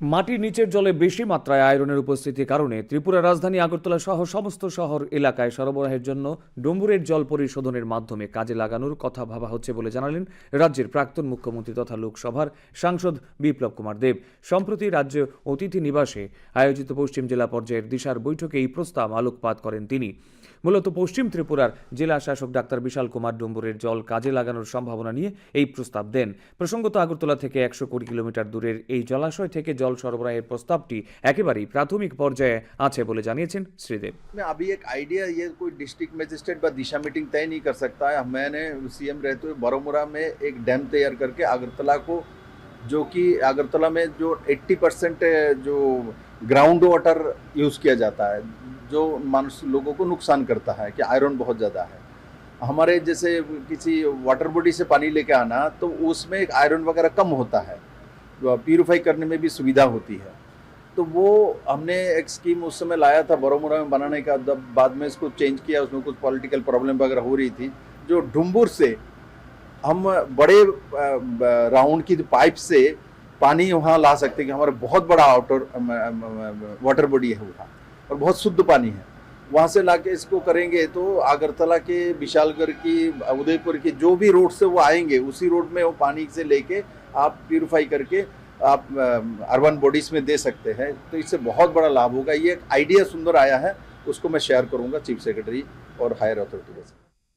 মাটির নিচের জলে বেশি মাত্রায় আয়রনের উপস্থিতির কারণে ত্রিপুরা রাজধানী আগরতলা সহ সমস্ত শহর এলাকায় সরবরাহের জন্য ডুম্বুরের জল পরিশোধনের মাধ্যমে কাজে লাগানোর কথা ভাবা হচ্ছে বলে জানালেন রাজ্যের প্রাক্তন মুখ্যমন্ত্রী তথা লোকসভার সাংসদ বিপ্লব কুমার দেব। সম্প্রতি রাজ্য অতিথি নিবাসে আয়োজিত পশ্চিম জেলা পর্যায়ের দিশার বৈঠকে এই প্রস্তাব আলোকপাত করেন তিনি। মূলত পশ্চিম ত্রিপুরার জেলা শাসক ডাক্তার বিশাল কুমার ডুম্বুরের জল কাজে লাগানোর সম্ভাবনা নিয়ে এই প্রস্তাব দেন। প্রসঙ্গত আগরতলা থেকে একশো কুড়ি কিলোমিটার দূরের এই জলাশয় থেকে জল সরবরাহের প্রস্তাবটি একেবারেই প্রাথমিক পর্যায়ে আছে বলে জানিয়েছেন শ্রীদেব में अभी एक आइडिया ये कोई डिस्ट्रिक्ट मजिस्ट्रेट व दिशा मीटिंग तय नहीं कर सकता है मैंने सीएम रहते हुए बरोमुरा में एक डैम तैयार करके अगरतला को जो कि अगरतला में जो 80 परसेंट जो ग्राउंड वाटर यूज़ किया जाता है जो मानुष लोगों को नुकसान करता है कि आयरन बहुत ज़्यादा है हमारे जैसे किसी वाटर बॉडी से पानी लेके आना तो उसमें एक आयरन वगैरह कम होता है प्यूरिफाई करने में भी सुविधा होती है। तो वो हमने एक स्कीम उस समय लाया था बरोमुरा में बनाने का। जब बाद में इसको चेंज किया, उसमें कुछ पॉलिटिकल प्रॉब्लम वगैरह हो रही थी, जो डुम्बुर से हम बड़े राउंड की पाइप से पानी वहाँ ला सकते हैं कि हमारा बहुत बड़ा आउटर वाटर बॉडी है वहाँ और बहुत शुद्ध पानी है। वहाँ से लाके इसको करेंगे तो आगरतला के, विशालगढ़ की, उदयपुर की जो भी रोड से वो आएँगे, उसी रोड में वो पानी से लेके आप प्यूरिफाई करके आप अर्बन बॉडीज में दे सकते हैं। तो इससे बहुत बड़ा लाभ होगा। ये एक आइडिया सुंदर आया है, उसको मैं शेयर करूँगा चीफ सेक्रेटरी और हायर अथॉरिटी के साथ।